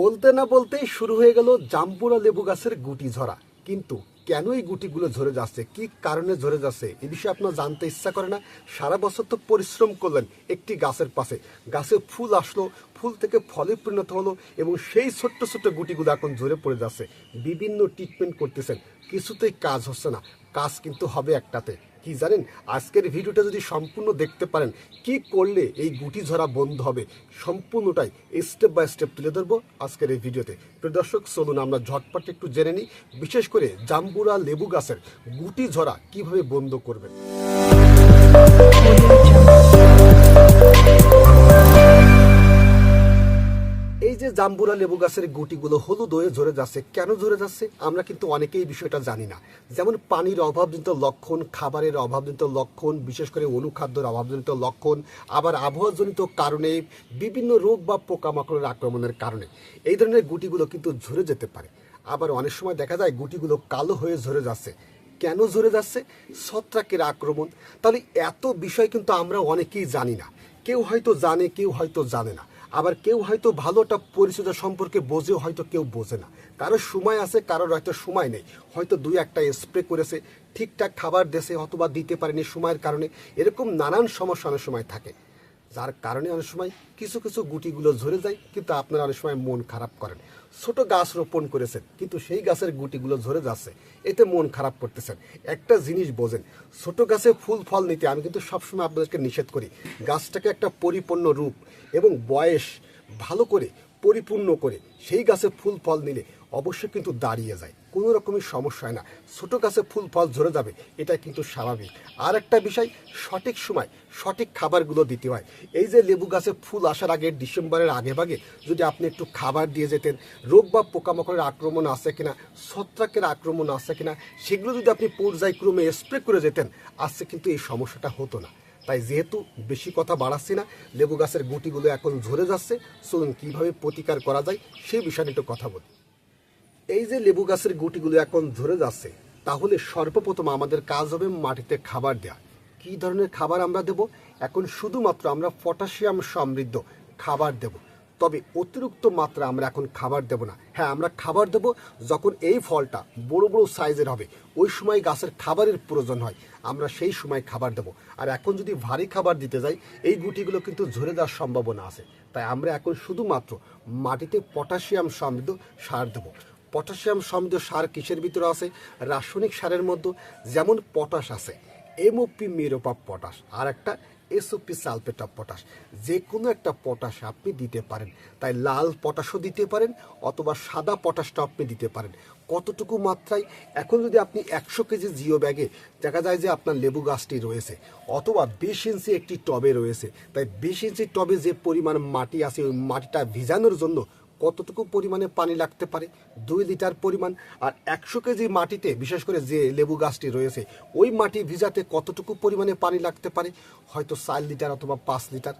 বলতে না বলতেই শুরু হয়ে গেল জাম্বুরা লেবু গাছের গুটি ঝরা। কিন্তু কেন এই গুটিগুলো ঝরে যাচ্ছে? কি কারণে ঝরে যাচ্ছে? এ বিষয়ে আপনার জানতে ইচ্ছা করে না? সারা বছর তো পরিশ্রম করলেন একটি গাছের পাশে। গাছে ফুল আসলো, ফুল থেকে ফলে পরিণত হলো এবং সেই ছোট্ট ছোট্ট গুটিগুলো এখন ঝরে পড়ে যাচ্ছে। বিভিন্ন ট্রিটমেন্ট করতেছেন। কিছুতেই কাজ হচ্ছে না। কাজ কিন্তু হবে একটাতে। কি জানেন? আজকের ভিডিওটা যদি সম্পূর্ণ দেখতে পারেন, কি করলে এই গুটি ঝরা বন্ধ হবে? সম্পূর্ণটাই স্টেপ বাই স্টেপ তুলে ধরবো আজকের এই ভিডিওতে। প্রিয় দর্শক, চলুন আমরা ঝটপট একটু জেনে নিই। বিশেষ করে জাম্বুরা লেবু গাছের গুটি ঝরা কীভাবে বন্ধ করবেন? যে জাম্বুরা লেবু গাছের গুটিগুলো হলুদ হয়ে ঝরে যাচ্ছে, কেন ঝরে যাচ্ছে? আমরা কিন্তু অনেকেই বিষয়টা জানি না। যেমন পানির অভাবজনিত লক্ষণ, খাবারের অভাবজনিত লক্ষণ, বিশেষ করে অনুখাদ্যের অভাবজনিত লক্ষণ, আবার আবহাওয়াজনিত কারণে, বিভিন্ন রোগ বা পোকামাকড়ের আক্রমণের কারণে। এই ধরনের গুটিগুলো কিন্তু ঝরে যেতে পারে। আবার অনেক সময় দেখা যায় গুটিগুলো কালো হয়ে ঝরে যাচ্ছে। কেন ঝরে যাচ্ছে? ছত্রাকের আক্রমণ। তাহলে এত বিষয় কিন্তু আমরা অনেকেই জানি না। কেউ হয়তো জানে, কেউ হয়তো জানে না। আবার কেউ হয়তো ভালো একটা পরিচিত সম্পর্কে বোঝেও হয়তো কেউ বোঝে না। কারোর সময় আছে, কারোর হয়তো সময় নেই। হয়তো দুই একটা স্প্রে করেছে, ঠিকঠাক খাবার দেশে অথবা দিতে পারেনি সময়ের কারণে। এরকম নানান সমস্যা অনেক সময় থাকে। যার কারণে অনেক সময় কিছু কিছু গুটিগুলো ঝরে যায়, কিন্তু আপনারা অনেক সময় মন খারাপ করেন। ছোট গাছ রোপণ করেছেন, কিন্তু সেই গাছের গুটিগুলো ঝরে যাচ্ছে, এতে মন খারাপ করতেছেন। একটা জিনিস বোঝেন, ছোট গাছে ফুল ফল নিতে আমি কিন্তু সবসময় আপনাদেরকে নিষেধ করি, গাছটাকে একটা পরিপূর্ণ রূপ এবং বয়স ভালো করে, পরিপূর্ণ করে সেই গাছে ফুল ফল নিলে অবশ্যই কিন্তু দাঁড়িয়ে যায়। কোনো রকমের সমস্যা হয় না। ছোটো গাছে ফুল, ফল ঝরে যাবে, এটা কিন্তু স্বাভাবিক। আর একটা বিষয়, সঠিক সময় সঠিক খাবারগুলো দিতে হয়। এই যে লেবু গাছে ফুল আসার আগে, ডিসেম্বরের আগে ভাগে যদি আপনি একটু খাবার দিয়ে যেতেন, রোগ বা পোকামাকড়ের আক্রমণ আছে কিনা, ছত্রাকের আক্রমণ আছে কিনা, সেগুলো যদি আপনি পর্যায়ক্রমে স্প্রে করে যেতেন, আজকে কিন্তু এই সমস্যাটা হতো না। তাই যেহেতু বেশি কথা বাড়াচ্ছি না, লেবু গাছের গুটিগুলো এখন ঝরে যাচ্ছে, চলুন কীভাবে প্রতিকার করা যায় সেই বিষয়ে একটু কথা বলি। এই যে লেবু গাছের গুটিগুলো এখন ঝরে যাচ্ছে, তাহলে সর্বপ্রথম আমাদের কাজ হবে মাটিতে খাবার দেওয়া কী ধরনের খাবার আমরা দেব? এখন শুধুমাত্র আমরা পটাশিয়াম সমৃদ্ধ খাবার দেব। তবে অতিরিক্ত মাত্রা আমরা এখন খাবার দেব না। হ্যাঁ আমরা খাবার দেব যখন এই ফলটা বড় বড় সাইজের হবে। ওই সময় গাছের খাবারের প্রয়োজন হয়। আমরা সেই সময় খাবার দেব। আর এখন যদি ভারী খাবার দিতে যাই, এই গুটিগুলো কিন্তু ঝরে যাওয়ার সম্ভাবনা আছে। তাই আমরা এখন শুধুমাত্র মাটিতে পটাশিয়াম সমৃদ্ধ সার দেবো। পটাশিয়াম সমৃদ্ধ সার কিসের ভিতরে আছে? রাসায়নিক সারের মধ্যে যেমন পটাশ আছে এমওপি মিরোপ পটাশ, আর একটা এসওপি সালফেট অফ পটাশ। যে কোনো একটা পটাশ আপনি দিতে পারেন। তাই লাল পটাশও দিতে পারেন অথবা সাদা পটাশটা আপনি দিতে পারেন। কতটুকু মাত্রায়? এখন যদি আপনি একশো কেজি জিও ব্যাগে, দেখা যায় যে আপনার লেবু গাছটি রয়েছে, অথবা বিশ ইঞ্চি একটি টবে রয়েছে, তাই বিশ ইঞ্চি টবে যে পরিমাণ মাটি আছে, ওই মাটিটা ভিজানোর জন্য কতটুকু পরিমাণে পানি লাগতে পারে? দুই লিটার পরিমাণ। আর একশো কেজি মাটিতে, বিশেষ করে যে লেবু গাছটি রয়েছে, ওই মাটি ভিজাতে কতটুকু পরিমাণে পানি লাগতে পারে? হয়তো চার লিটার অথবা পাঁচ লিটার।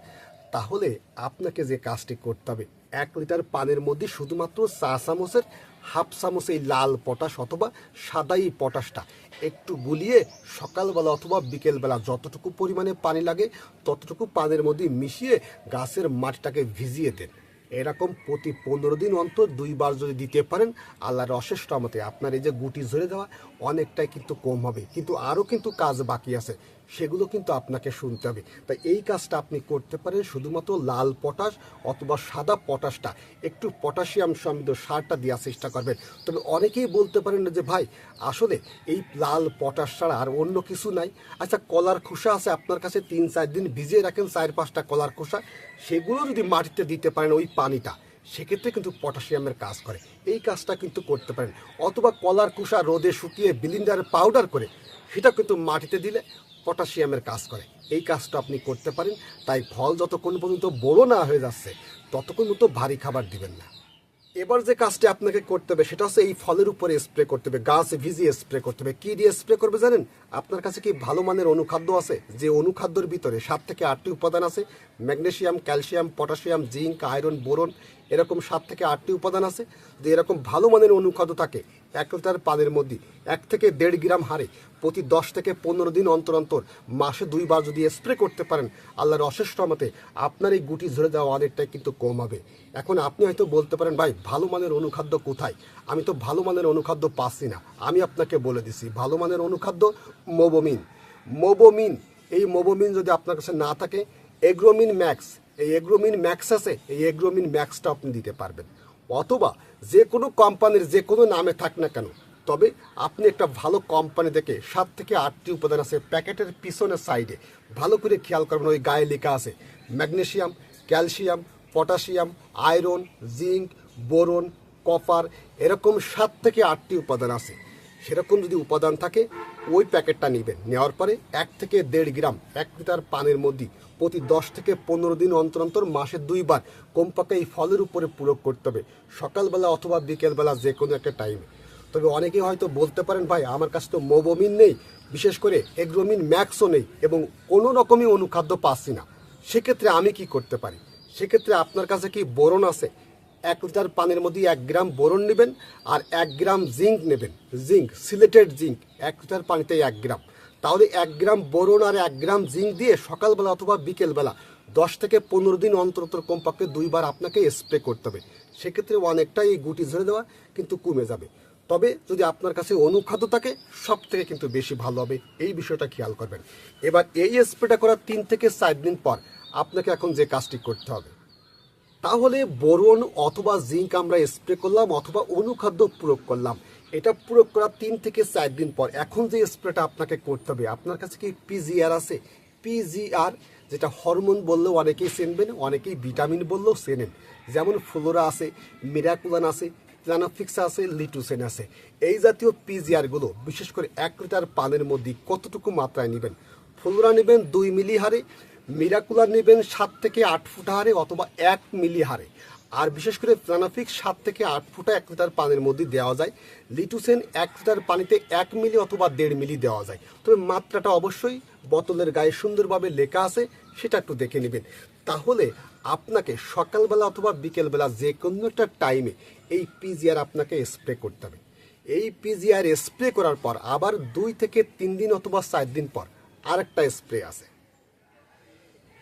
তাহলে আপনাকে যে কাজটি করতে হবে, এক লিটার পানের মধ্যে শুধুমাত্র চা চামচের, হাফ চামচ এই লাল পটাশ অথবা সাদাই পটাশটা একটু গুলিয়ে সকালবেলা অথবা বিকেলবেলা যতটুকু পরিমাণে পানি লাগে, ততটুকু পানের মধ্যে মিশিয়ে গাছের মাটিটাকে ভিজিয়ে দেন। এরকম প্রতি পনেরো দিন অন্তর দুইবার যদি দিতে পারেন, আল্লাহর অশেষ রহমতে আপনার এই যে গুটি ঝরে দেওয়া অনেকটাই কিন্তু কম হবে। কিন্তু আরও কিন্তু কাজ বাকি আছে। সেগুলো কিন্তু আপনাকে শুনতে হবে। তাই এই কাজটা আপনি করতে পারেন, শুধুমাত্র লাল পটাশ অথবা সাদা পটাশটা। একটু পটাশিয়াম সমৃদ্ধ সারটা দেওয়ার চেষ্টা করবেন। তবে অনেকেই বলতে পারেন না যে, ভাই, আসলে এই লাল পটাশ ছাড়া আর অন্য কিছু নাই। আচ্ছা কলার খোসা আছে আপনার কাছে তিন চার দিন ভিজিয়ে রাখেন, চার পাঁচটা কলার খোসা। সেগুলো যদি মাটিতে দিতে পারেন ওই পানিটা, সেক্ষেত্রে কিন্তু পটাশিয়ামের কাজ করে। এই কাজটা কিন্তু করতে পারেন। অথবা কলার কুসা রোদে শুকিয়ে বিলিন্ডার পাউডার করে সেটা কিন্তু মাটিতে দিলে পটাশিয়ামের কাজ করে। এই কাজটা আপনি করতে পারেন, তাই ফল যতক্ষণ পর্যন্ত বড় না হয়ে যাচ্ছে, ততক্ষণ মতো ভারী খাবার দিবেন না। এবার যে কাজটি আপনাকে করতে হবে, সেটা হচ্ছে এই ফলের উপরে স্প্রে করতে হবে, গাছ ভিজিয়ে স্প্রে করতে হবে। কী দিয়ে স্প্রে করবে জানেন? আপনার কাছে কি ভালো মানের অনুখাদ্য আছে? যে অনুখাদ্যর ভিতরে সাত থেকে আটটি উপাদান আছে, magnesium, calcium, potassium, zinc, iron, boron, এরকম সাত থেকে আটটি উপাদান আছে। যে এরকম ভালো মানের অনুখাদ্য থাকে এক লিটার পানির মধ্যে এক থেকে দেড় গ্রাম হারে প্রতি দশ থেকে পনেরো দিন অন্তর অন্তর মাসে দুইবার যদি স্প্রে করতে পারেন, আল্লাহর অশেষ রহমতে আপনার এই গুটি ঝরে যাওয়া অনেকটাই কিন্তু কম হবে। এখন আপনি হয়তো বলতে পারেন, ভাই, ভালো মানের অনুখাদ্য কোথায়? আমি তো ভালো মানের অনুখাদ্য পাচ্ছি না। আমি আপনাকে বলে দিছি, ভালো মানের অনুখাদ্য মোবোমিন। মোবোমিন, এই মোবোমিন যদি আপনার কাছে না থাকে, এগ্রোমিন ম্যাক্স, এই এগ্রোমিন ম্যাক্স আছে, এই এগ্রোমিন ম্যাক্সটা আপনি দিতে পারবেন। অথবা যে কোনো কোম্পানির যে কোনো নামে থাক না কেন, তবে আপনি একটা ভালো কোম্পানি দেখে সাত থেকে আটটি উপাদান আছে প্যাকেটের পিছনের সাইডে। ভালো করে খেয়াল করবেন, ওই গায়ে লেখা আছে magnesium, calcium, potassium, iron, zinc, boron, copper, এরকম সাত থেকে আটটি উপাদান আছে। সেরকম যদি উপাদান থাকে, ওই প্যাকেটটা নেবেন। নেওয়ার পরে এক থেকে দেড় গ্রাম এক লিটার পানির মধ্যে প্রতি দশ থেকে পনেরো দিন অন্তর অন্তর, মাসে দুইবার। কমপক্ষে এই ফলের উপরে প্রয়োগ করতে হবে। সকালবেলা অথবা বিকেলবেলা যে কোনো একটা টাইমে তবে অনেকেই হয়তো বলতে পারেন, ভাই, আমার কাছে তো মোবোমিন নেই। বিশেষ করে এগ্রোমিন ম্যাক্সও নেই এবং কোনো রকমই অনুখাদ্য পাচ্ছি না। সেক্ষেত্রে আমি কি করতে পারি? সেক্ষেত্রে আপনার কাছে কি বোরন আছে? এক লিটার পানির মধ্যে এক গ্রাম বোরন নেবেন আর এক গ্রাম জিঙ্ক নেবেন। জিঙ্ক, সিলেটেড জিঙ্ক, এক লিটার পানিতে এক গ্রাম। তাহলে এক গ্রাম বোরন আর এক গ্রাম জিঙ্ক দিয়ে সকালবেলা অথবা বিকেলবেলা দশ থেকে পনেরো দিন অন্তর অন্তর কমপক্ষে দুইবার আপনাকে স্প্রে করতে হবে। সেক্ষেত্রে অনেকটাই এই গুটি ঝরে দেওয়া কিন্তু কমে যাবে। তবে যদি আপনার কাছে অনুখাদ্য থাকে সব থেকে কিন্তু বেশি ভালো হবে। এই বিষয়টা খেয়াল করবেন। এবার এই স্প্রেটা করার তিন থেকে চার দিন পর আপনাকে এখন যে কাজটি করতে হবে, তাহলে বোরন অথবা জিঙ্ক আমরা স্প্রে করলাম অথবা অনুখাদ্য প্রয়োগ করলাম। এটা প্রয়োগ করার তিন থেকে চার দিন পর। এখন যে স্প্রেটা আপনাকে করতে হবে, আপনার কাছে কি পিজিআর আছে? পিজিআর যেটা হরমোন বললেও অনেকেই চেনবেন, অনেকেই ভিটামিন বললেও চেনেন। যেমন ফ্লোরা আছে, মিরাকুলান আছে, প্লানাফিক্স আছে, লিটুসেন আছে। এই জাতীয় পিজিআরগুলো বিশেষ করে এক লিটার পানের মধ্যে কতটুকু মাত্রায় নেবেন? ফ্লোরা নেবেন দুই মিলি হারে মিরাকুলার নেবেন সাত থেকে আট ফুটা হারে অথবা এক মিলি হারে। আর বিশেষ করে প্লানাফিক সাত থেকে আট ফুটা এক লিটার পানির মধ্যে দেওয়া যায়। লিটুসেন এক লিটার পানিতে এক মিলি অথবা দেড় মিলি দেওয়া যায়। তবে মাত্রাটা অবশ্যই বোতলের গায়ে সুন্দরভাবে লেখা আছে, সেটা একটু দেখে নেবেন। তাহলে আপনাকে সকালবেলা অথবা বিকেলবেলা যে কোনো একটা টাইমে এই পিজিআর আপনাকে স্প্রে করতে হবে। এই পিজিআর স্প্রে করার পর আবার দুই থেকে তিন দিন অথবা চার দিন পর আরেকটা স্প্রে আছে।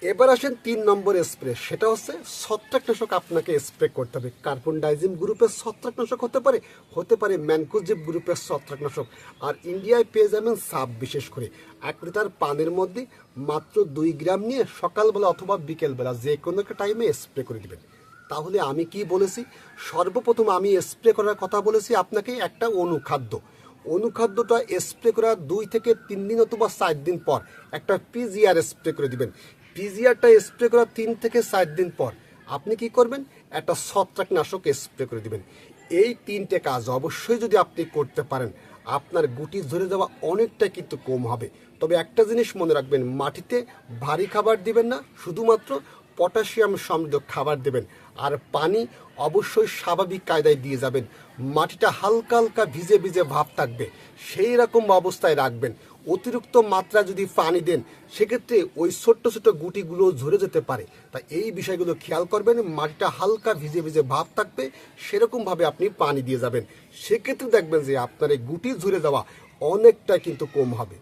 এবার আসেন তিন নম্বর স্প্রে, সেটা হচ্ছে ছত্রাকনাশক আপনাকে স্প্রে করতে হবে। কার্বন ডাইজিম গ্রুপের ছত্রাকনাশক হতে পারে হতে পারে ম্যানকোজিভ গ্রুপের ছত্রাকনাশক। আর ইন্ডিয়ায় পেয়ে যাবেন সাপ বিশেষ করে। এক লিটার পানের মধ্যে মাত্র দুই গ্রাম নিয়ে সকালবেলা অথবা বিকেলবেলা যে কোনো একটা টাইমে স্প্রে করে দিবেন। তাহলে আমি কি বলেছি? সর্বপ্রথম আমি স্প্রে করার কথা বলেছি আপনাকে একটা অনুখাদ্য। অনুখাদ্যটা স্প্রে করার দুই থেকে তিন দিন অথবা চার দিন পর একটা পিজিআর স্প্রে করে দিবেন। পিজিআরটা স্প্রে করার তিন থেকে চার দিন পর আপনি কি করবেন? একটা ছত্রাকনাশক স্প্রে করে দিবেন। এই তিনটে কাজ অবশ্যই যদি আপনি করতে পারেন, আপনার গুটি ধরে যাওয়া অনেকটা কিন্তু কম হবে। তবে একটা জিনিস মনে রাখবেন, মাটিতে ভারী খাবার দিবেন না, শুধুমাত্র পটাশিয়াম সমৃদ্ধ খাবার দেবেন। আর পানি অবশ্যই স্বাভাবিক কায়দায় দিয়ে যাবেন। মাটিটা হালকা হালকা ভিজে ভিজে ভাব থাকবে, সেই রকম অবস্থায় রাখবেন। অতিরিক্ত মাত্রা যদি পানি দেন, সেক্ষেত্রে ওই ছোট্ট ছোট্ট গুটিগুলো ঝরে যেতে পারে। তাই এই বিষয়গুলো খেয়াল করবেন, মাটিটা হালকা ভিজে ভিজে ভাব থাকবে, সেরকমভাবে আপনি পানি দিয়ে যাবেন। সেক্ষেত্রে দেখবেন যে আপনার এই গুটি ঝরে যাওয়া অনেকটা কিন্তু কম হবে।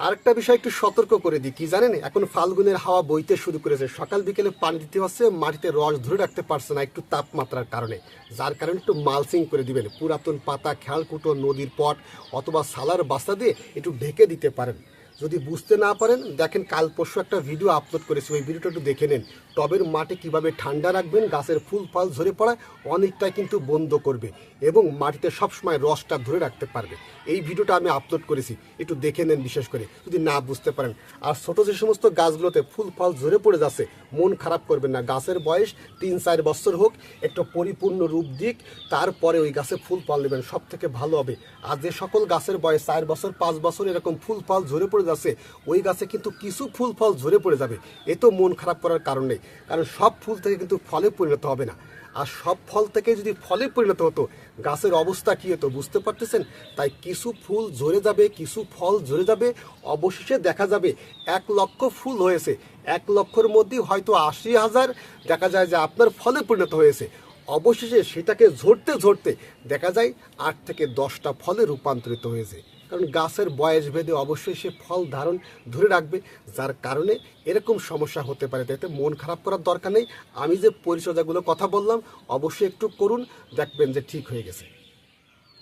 আরেকটা বিষয় একটু সতর্ক করে দিই, কি জানেন? এখন ফাল্গুনের হাওয়া বইতে শুরু করেছে। সকাল বিকেলে পানি দিতে হচ্ছে, মাটিতে রস ধরে রাখতে পারছে না একটু তাপমাত্রার কারণে। যার কারণে একটু মালসিং করে দিবেন। পুরাতন পাতা খেয়ালকুটো নদীর পট অথবা সালার বাস্তা দিয়ে একটু ঢেকে দিতে পারেন। যদি বুঝতে না পারেন, দেখেন কাল পরশু একটা ভিডিও আপলোড করেছি, ওই ভিডিওটা একটু দেখে নেন। টবের মাটি কীভাবে ঠান্ডা রাখবেন, গাছের ফুল ফল ঝরে পড়ায় অনেকটাই কিন্তু বন্ধ করবে এবং মাটিতে সবসময় রসটা ধরে রাখতে পারবে। এই ভিডিওটা আমি আপলোড করেছি, একটু দেখে নেন বিশেষ করে, যদি না বুঝতে পারেন। আর ছোটো যে সমস্ত গাছগুলোতে ফুল ফল ঝরে পড়ে যাচ্ছে, মন খারাপ করবেন না। গাছের বয়স তিন চার বছর হোক, একটা পরিপূর্ণ রূপ দিক, তারপরে ওই গাছে ফুল ফল নেবেন সব থেকে ভালো হবে। আর যে সকল গাছের বয়স চার বছর, পাঁচ বছর এরকম ফুল ফল ঝরে পড়ে যাচ্ছে ওই গাছে কিন্তু কিছু ফুল ফল ঝরে পড়ে যাবে। এ তো মন খারাপ করার কারণ নেই, কারণ সব ফুল থেকে কিন্তু ফলে পরিণত হবে না। আর সব ফল থেকে যদি ফলে পরিণত হতো, গাছের অবস্থা কী হতো বুঝতে পারতেছেন? তাই কিছু ফুল ঝরে যাবে, কিছু ফল ঝরে যাবে, অবশেষে দেখা যাবে এক লক্ষ ফুল হয়েছে। এক লক্ষর মধ্যে হয়তো আশি হাজার দেখা যায় যে আপনার ফলে পরিণত হয়েছে। অবশেষে সেটাকে ঝরতে ঝরতে দেখা যায় আট থেকে দশটা ফলে রূপান্তরিত হয়েছে। কারণ গাছের বয়স ভেদে অবশ্যই সে ফল ধারণ ধরে রাখবে, যার কারণে এরকম সমস্যা হতে পারে। তাতে মন খারাপ করার দরকার নেই। আমি যে পরিচর্যাগুলো কথা বললাম, অবশ্যই একটু করুন, দেখবেন যে ঠিক হয়ে গেছে।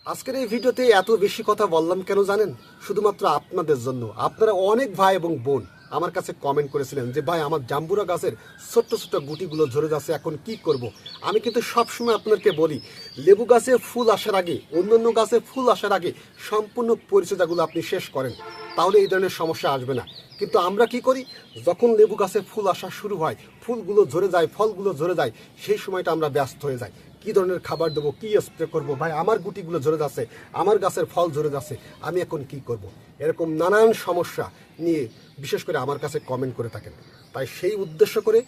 আজকের এই ভিডিওতে এত বেশি কথা বললাম কেন জানেন? শুধুমাত্র আপনাদের জন্য। আপনারা অনেক ভাই এবং বোন আমার কাছে কমেন্ট করেছিলেন যে, ভাই, আমার জাম্বুরা গাছের ছোট্ট ছোট্ট গুটিগুলো ঝরে যাচ্ছে, এখন কি করব। আমি কিন্তু সবসময় আপনাদেরকে বলি, লেবু গাছে ফুল আসার আগে, অন্যান্য গাছে ফুল আসার আগে সম্পূর্ণ পরিচর্যাগুলো আপনি শেষ করেন, তাহলে এই ধরনের সমস্যা আসবে না কিন্তু আমরা কি করি, যখন লেবু গাছে ফুল আসা শুরু হয়, ফুলগুলো ঝরে যায়, ফলগুলো ঝরে যায়, সেই সময়টা আমরা ব্যস্ত হয়ে যাই কি ধরনের খাবার দেবো, কি স্প্রে করব? ভাই, আমার গুটিগুলো ঝরে যাচ্ছে, আমার গাছের ফল ঝরে যাচ্ছে, আমি এখন কি করব। এরকম নানান সমস্যা নিয়ে বিশেষ করে আমার কাছে কমেন্ট করে থাকেন। তাই সেই উদ্দেশ্য করে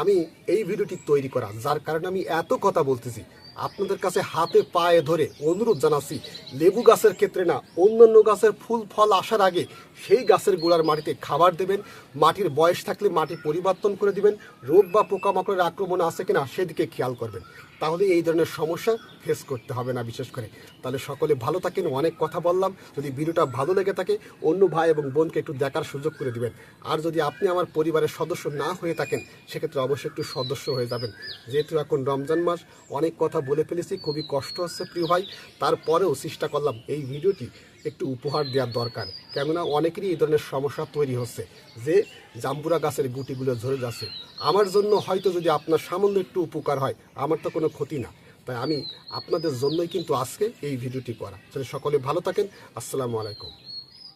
আমি এই ভিডিওটি তৈরি করা, যার কারণে আমি এত কথা বলতেছি। আপনাদের কাছে হাতে পায়ে ধরে অনুরোধ জানাচ্ছি, লেবু গাছের ক্ষেত্রে না, অন্যান্য গাছের ফুল, ফল আসার আগে সেই গাছের গোড়ার মাটিতে খাবার দেবেন, মাটির বয়স থাকলে মাটি পরিবর্তন করে দিবেন, রোগ বা পোকামাকড়ের আক্রমণ আছে কিনা সেদিকে খেয়াল করবেন। তাহলে এই ধরনের সমস্যা ফেস করতে হবে না বিশেষ করে। তাহলে সকলে ভালো থাকেন, অনেক কথা বললাম। যদি ভিডিওটা ভালো লেগে থাকে, অন্য ভাই এবং বোনকে একটু দেখার সুযোগ করে দিবেন। আর যদি আপনি আমার পরিবারের সদস্য না হয়ে থাকেন, সেক্ষেত্রে অবশ্যই একটু সদস্য হয়ে যাবেন। যেহেতু এখন রমজান মাস, অনেক কথা বলে ফেলেছি, খুবই কষ্ট হচ্ছে প্রিয় ভাই। তারপরেও চেষ্টা করলাম এই ভিডিওটি একটু উপহার দেওয়ার দরকার। কেননা অনেকেরই এই ধরনের সমস্যা তৈরি হচ্ছে যে জাম্বুরা গাছের গুটিগুলো ঝরে যাচ্ছে। আমার জন্য হয়তো যদি আপনার সামান্য একটু উপকার হয়, আমার তো কোনো ক্ষতি না। তাই আমি আপনাদের জন্যই কিন্তু আজকে এই ভিডিওটি করা। সকলে ভালো থাকেন। আসসালামু আলাইকুম।